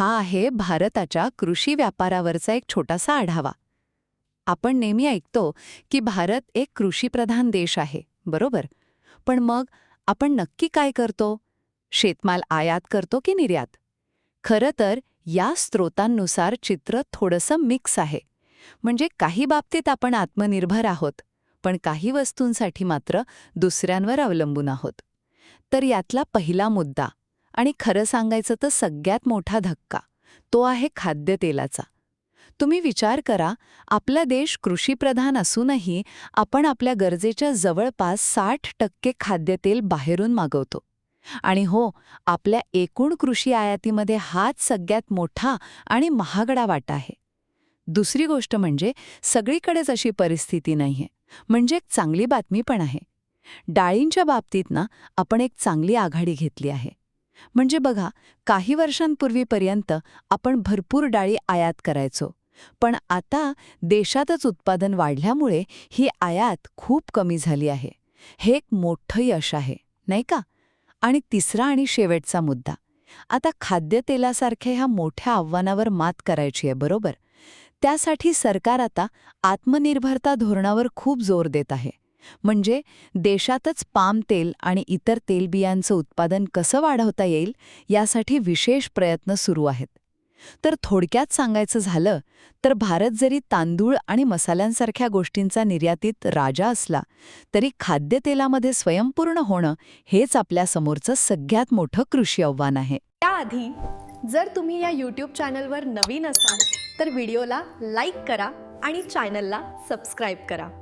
हा आहे भारताच्या कृषी व्यापारावरचा एक छोटासा आढावा. आपण नेहमी ऐकतो की भारत एक कृषीप्रधान देश आहे बरोबर? पण मग आपण नक्की काय करतो? शेतमाल आयात करतो की निर्यात? खरं तर या स्रोतांनुसार चित्र थोडंसं मिक्स आहे. म्हणजे काही बाबतीत आपण आत्मनिर्भर आहोत पण काही वस्तूंसाठी मात्र दुसऱ्यांवर अवलंबून आहोत. तर यातला पहिला मुद्दा आणि खरं सांगायचं तर सगळ्यात मोठा धक्का तो आहे खाद्यतेलाचा. तुम्ही विचार करा आपला देश कृषीप्रधान असूनही आपण आपल्या गरजेच्या जवळपास साठ टक्के खाद्यतेल बाहेरून मागवतो. आणि हो आपल्या एकूण कृषी आयातीमध्ये हाच सगळ्यात मोठा आणि महागडा वाटा आहे. दुसरी गोष्ट म्हणजे सगळीकडेच अशी परिस्थिती नाहीये. म्हणजे एक चांगली बातमी पण आहे. डाळींच्या बाबतीत ना आपण एक चांगली आघाडी घेतली आहे. म्हणजे बघा काही वर्षांपूर्वीपर्यंत आपण भरपूर डाळी आयात करायचो. पण आता देशातच उत्पादन वाढल्यामुळे ही आयात खूप कमी झाली आहे. हे एक मोठं यश आहे नाही का? आणि तिसरा आणि शेवटचा मुद्दा. आता खाद्यतेलासारख्या ह्या मोठ्या आव्हानावर मात करायची आहे बरोबर? त्यासाठी सरकार आता आत्मनिर्भरता धोरणावर खूप जोर देत आहे. म्हणजे देशातच पाम तेल आणि इतर तेलबियांचं उत्पादन कसं वाढवता येईल यासाठी विशेष प्रयत्न सुरू आहेत. तर थोडक्यात सांगायचं झालं तर भारत जरी तांदूळ आणि मसाल्यांसारख्या गोष्टींचा निर्यातीत राजा असला तरी खाद्यतेलामध्ये स्वयंपूर्ण होणं हेच आपल्यासमोरचं सगळ्यात मोठं कृषी आव्हान आहे. त्याआधी जर तुम्ही या यूट्यूब चॅनलवर नवीन असाल तर व्हिडिओला लाईक करा आणि चॅनलला सबस्क्राईब करा.